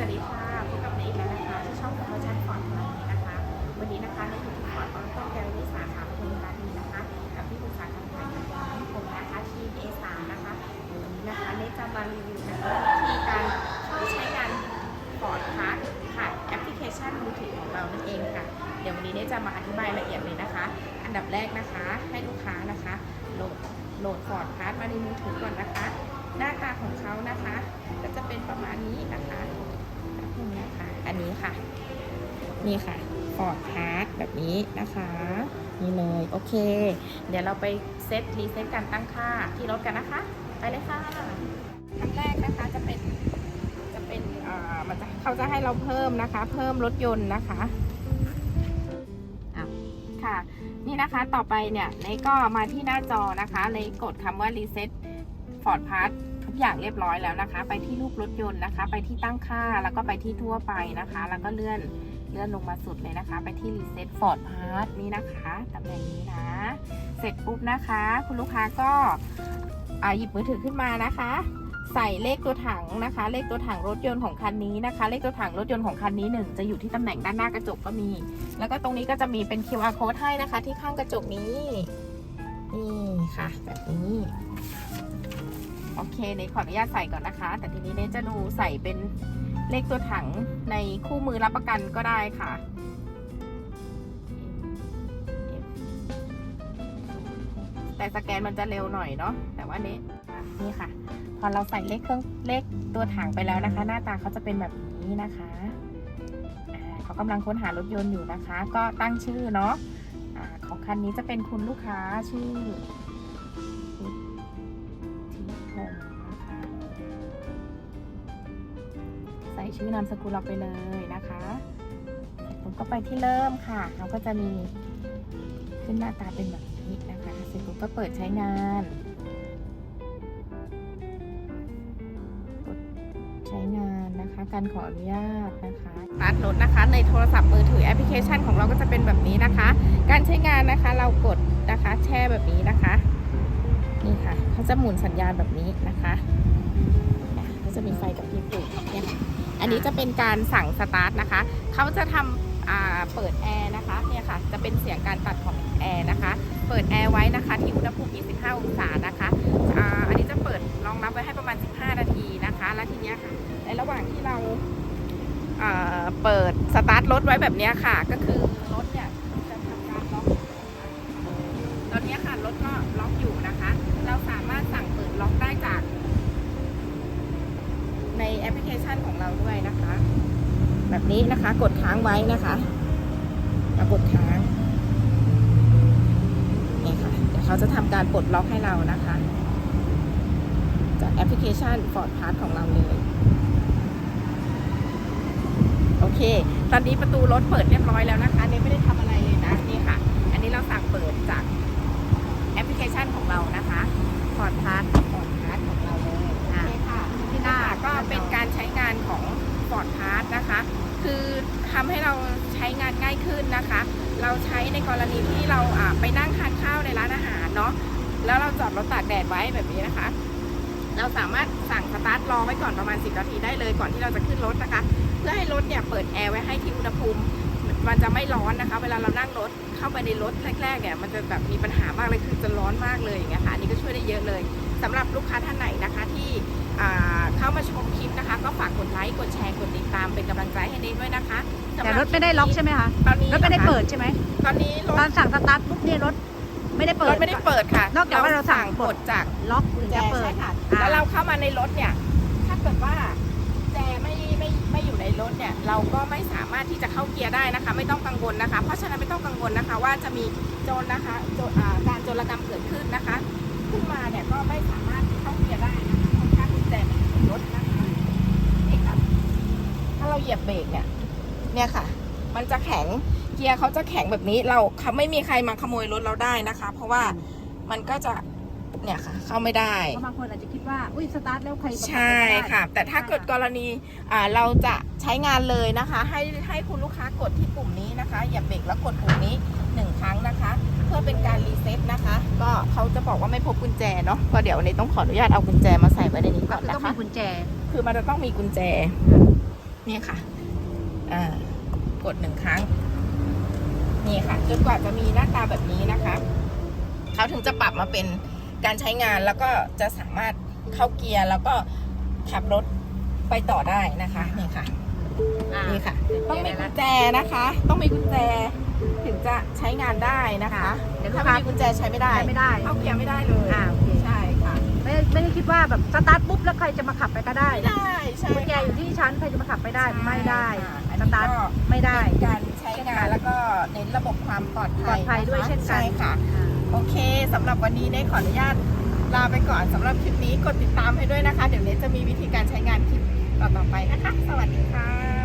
วัสดีค่ะพบกับเนยอีกแล้วนะคะที่ช่องคอมเมอร์ชั่นฟอร์ดวันนี้นะคะ วันนี้นะคะในอยู่ที่ฟอร์ดออโต้แกลเลอรี่สาขาปทุมธานีนะคะกับที่ปรึกษาการขายของพี่ผมนะคะทีม A3 นะคะวันนี้นะคะเนยจะมารีวิวนะคะวิธีการเข้าใช้งานฟอร์ดพาร์ทผ่านแอปพลิเคชันมือถือของเรานั่นเองค่ะ เดี๋ยววันนี้เนยจะมาอธิบายละเอียดเลยนะคะ อันดับแรกนะคะให้ลูกค้านะคะโหลดโหลดฟอร์ดพาร์ทมาในมือถือก่อนนะคะ หน้าตาของเขานะคะ ก็จะเป็นประมาณนี้นะคะ นี่นะคะ อันนี้ค่ะ นี่ค่ะฟอร์ดพาร์ทแบบนี้นะคะ นี่เลย โอเค เดี๋ยวเราไปเซตรีเซ็ตการตั้งค่าที่รถกันนะคะ ไปเลยค่ะขั้นแรกนะคะจะเป็นจะเป็นเอ่อมันจะเขาจะให้เราเพิ่มนะคะ เพิ่มรถยนต์นะคะอะค่ะ นี่นะคะต่อไปเนี่ยในก็มาที่หน้าจอนะคะ ในกดคำว่ารีเซ็ต reset Ford Pass ทุกอย่างเรียบร้อยแล้วนะคะ ไปที่รูปรถยนต์นะคะ ไปที่ตั้งค่าแล้วก็ไปที่ทั่วไปนะคะ แล้วก็เลื่อนเลื่อนลงมาสุดเลยนะคะ ไปที่ reset Ford Pass นี่นะคะตำแหน่งนี้นะ เสร็จปุ๊บนะคะ คุณลูกค้าก็อ่าหยิบมือถือขึ้นมานะคะใส่เลขตัวถังนะคะ เลขตัวถังรถยนต์ของคันนี้นะคะ เลขตัวถังรถยนต์ของคันนี้หนึ่งจะอยู่ที่ตำแหน่งด้านหน้ากระจกก็มี แล้วก็ตรงนี้ก็จะมีเป็น QR code ให้นะคะ ที่ข้างกระจกนี้นี่ค่ะ แบบนี้ โอเคเนขออนุญาตใส่ก่อนนะคะ แต่ทีนี้เนจะดูใส่เป็นเลขตัวถังในคู่มือรับประกันก็ได้ค่ะ แต่สแกนมันจะเร็วหน่อยเนาะแต่ว่าเนี้นี่ค่ะ พอเราใส่เลขเครื่องเลขตัวถังไปแล้วนะคะ หน้าตาเขาจะเป็นแบบนี้นะคะเขากำลังค้นหารถยนต์อยู่นะคะ ก็ตั้งชื่อเนาะอาของคันนี้จะเป็นคุณลูกค้าชื่อ ชื่อนามสกุลเราไปเลยนะคะ ผมก็ไปที่เริ่มค่ะ เราก็จะมีขึ้นหน้าตาเป็นแบบนี้นะคะเสร็จปุ๊บก็เปิดใช้งานกดใช้งานนะคะ การขออนุญาตนะคะสตาร์ทรถนะคะ ในโทรศัพท์มือถือแอปพลิเคชันของเราก็จะเป็นแบบนี้นะคะ การใช้งานนะคะเรากดนะคะแช่แบบนี้นะคะ นี่ค่ะเขาจะหมุนสัญญาณแบบนี้นะคะอะก็จะมีไฟกับ นนี้จะเป็นการสั่งสตาร์ทนะคะ เขาจะทำอ่าเปิดแอร์นะคะ เนี่ยค่ะ จะเป็นเสียงการตัดของแอร์นะคะ เปิดแอร์ไว้นะคะที่อุณหภูมิ 25 องศานะคะออันนี้จะเปิดรองรับไว้ให้ประมาณ 15 นาทีนะคะ แล้วทีเนี้ยค่ะ ในระหว่างที่เราอ่าเปิดสตาร์ทรถไว้แบบเนี้ยค่ะ ก็คือรถเนี่ยจะทำการล็อก ตอนนี้ค่ะรถก็ล็อกอยู่นะคะ เราสามารถสั่งเปิดล็อกได้จาก ในแอป พลิเคชันของเราด้วยนะคะ แบบนี้นะคะกดค้างไว้นะคะแล้วกดค้างนี่ค่ะเดี๋ยวเขาจะทำการปลดล็อกให้เรานะคะ จากแอปพลิเคชัน Ford Pass ของเราเลยโอเค ตอนนี้ประตูรถเปิดเรียบร้อยแล้วนะคะเนี่ยไม่ได้ทำอะไรเลยนะนี่ค่ะ อันนี้เราสั่งเปิดจากแอปพลิเคชันของเรานะคะ Ford Pass Ford Pass ของเราเลยโอเคค่ะที่หน้าก็เป็นการใช้งานของ Ford Pass นะคะ คือทำให้เราใช้งานง่ายขึ้นนะคะ เราใช้ในกรณีที่เราไปนั่งทานข้าวในร้านอาหารเนาะแล้วเราจอดรถตากแดดไว้แบบนี้นะคะ เราสามารถสั่งสตาร์ทรอไว้ก่อนประมาณ 10 นาทีได้เลยก่อนที่เราจะขึ้นรถนะคะ เพื่อให้รถเนี่ยเปิดแอร์ไว้ให้ที่อุณหภูมิมันจะไม่ร้อนนะคะ เวลาเรานั่งรถเข้าไปในรถแรกๆเนี่ยมันจะแบบมีปัญหามากเลยคือจะร้อนมากเลยอย่างเงี้ยค่ะนนี้ก็ช่วยได้เยอะเลยสำหรับลูกค้าท่านไหนนะคะที่ เข้ามาชมคลิปนะคะ ก็ฝากกดไลค์กดแชร์กดติดตามเป็นกำลังใจให้เนยด้วยนะคะสำหแต่บรถไม่ได้ล็อกใช่ไหมคะตอนนี้รถไม่ได้นะคะเปิดใช่ไหมตอนนี้รตอถนสั่งสตาร์ทปุ๊บเนี่ยรถไม่ได้เปิรดถไม่ได้เปิดค่ะ นอกจากว่าเราสั่งกดจากล็อกถึงจะเปิดใช่ค่ะอ่าแล้วเราเข้ามาในรถเนี่ย ถ้าเกิดว่าแจไม่ไม่ไม่อยู่ในรถเนี่ย เราก็ไม่สามารถที่จะเข้าเกียร์ได้นะคะ ไม่ต้องกังวลนะคะ เพราะฉะนั้นไม่ต้องกังวลนะคะ ว่าจะมีโจรนะคะโจรอ่าการโจรกรรมเกิดขึ้นนะคะ ยียบเบรกเนี่ย เนี่ยค่ะ มันจะแข็ง เกียร์เขาจะแข็งแบบนี้ เราเขาไม่มีใครมาขโมยรถเราได้นะคะ เพราะว่ามันก็จะเนี่ยค่ะ เข้าไม่ได้เพราะบางคนอาจจะคิดว่า อุ้ยสตาร์ทแล้วใครประกอบใช่ไม่ได้ค่ะ แต่ถ้าเกิดกรณีอ่าเราจะใช้งานเลยนะคะ ให้ให้คุณลูกค้ากดที่ปุ่มนี้นะคะ อย่าเบรกแล้วกดปุ่มนี้หนึ่งครั้งนะคะ เพื่อเป็นการรีเซ็ตนะคะ ก็เขาจะบอกว่าไม่พบกุญแจเนาะก็เดี๋ยววันนี้ต้องขออนุญาตเอากุญแจมาใส่ไว้ในนี้ก็ก่อนคือนะต้องคะมีกุญแจ คือมันจะต้องมีกุญแจ นี่ค่ะ อ่า กดหนึ่งครั้ง นี่ค่ะ จนกว่าจะมีหน้าตาแบบนี้นะคะ เขาถึงจะปรับมาเป็นการใช้งานแล้วก็จะสามารถเข้าเกียร์แล้วก็ขับรถไปต่อได้นะคะ นี่ค่ะ นี่ค่ะ ต้องมีกุญแจนะคะ ต้องมีกุญแจถึงจะใช้งานได้นะคะเดี๋ยวถ้าถ้าไม่มีกุญแจใช้ไม่ได้ใช้ไม่ได้ เข้าเกียร์ไม่ได้เลย ไม่ไม่ได้คิดว่าแบบสตาร์ทปุ๊บแล้วใครจะมาขับไปก็ได้ไม่ได้ใช่กุญแจอยู่ที่ฉันใครจะมาขับไปได้ไม่ได้ค่ะอันสนี้ตาร์ทก็ไม่ได้เป็นการใช้งานแล้วก็เน้นระบบความปลอดภัยปลอดภัยด้วยะคะเช่นกันใช่ค่ะอ่าโอเคสำหรับวันนี้ได้ขออนุญาตลาไปก่อนสำหรับคลิปนี้กดติดตามให้ด้วยนะคะ เดี๋ยวเนสจะมีวิธีการใช้งานคลิปต่อๆไปนะคะ สวัสดีค่ะ